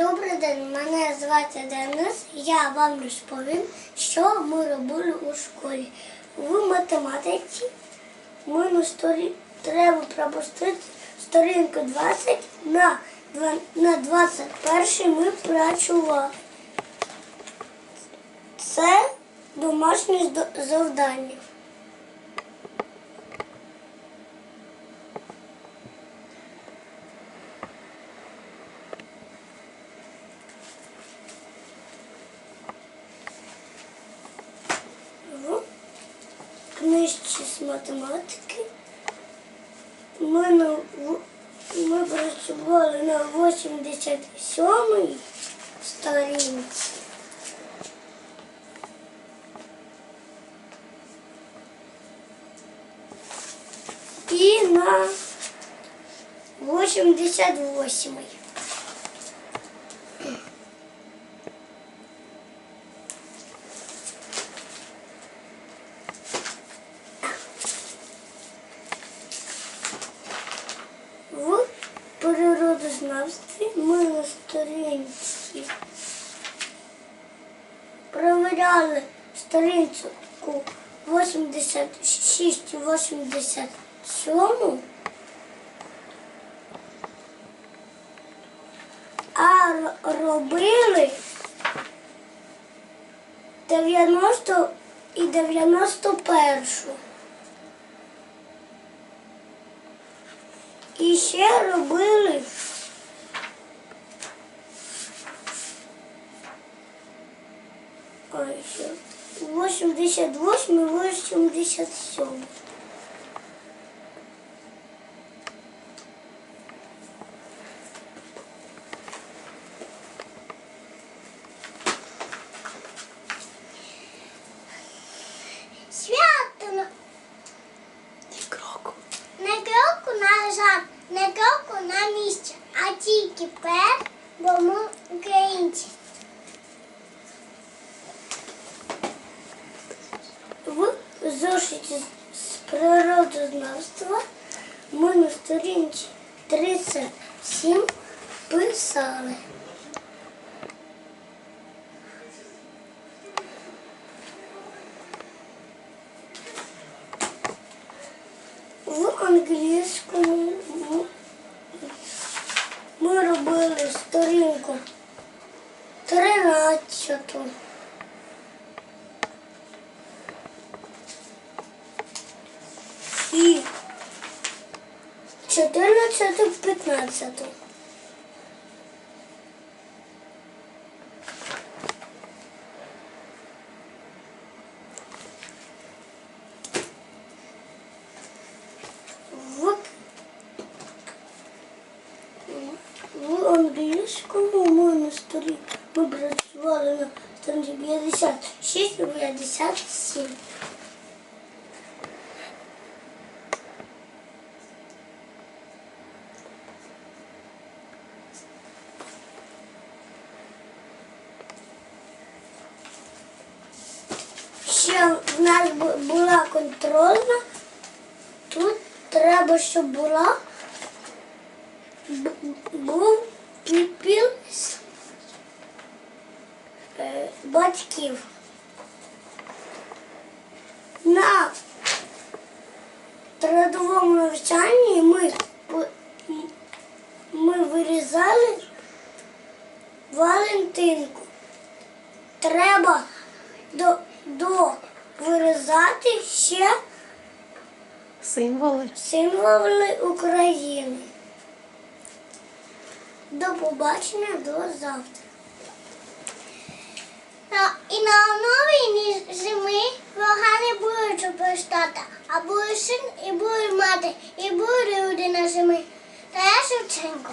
Добрий день, мене звати Денис. Я вам розповім, що ми робили у школі. В математиці ми на сторі... треба пропустити сторінку 20 на, на 21 ми працювали. Це домашнє завдання. книжці з математики. Ми, на, в- ми працювали на 87-й сторінці. І на 88-й. Природознавстві ми на сторінці провіряли сторінку 86 і 87, а робили 90 і 91. І ще робили. Ой, ще 88 і 87. Свято на- Кроку. не кроку не кроку на місці, а тільки пер, бо ми природознавства ми на сторінці 37 писали. В англійському ми робили сторінку 13. 14 15. В, в англійському ми на сторі ми працювали на сторінці 56 і 57. Ще в нас була контрольна. Тут треба, щоб була був підпис е, батьків. На трудовому навчанні ми, ми вирізали Валентинку. Треба до, до вирізати ще Символи. символи України. До побачення до завтра. і на новій зими врага не будуть суперстата, а буде син, і буде мати, і буде людина зими. Та я Шевченко.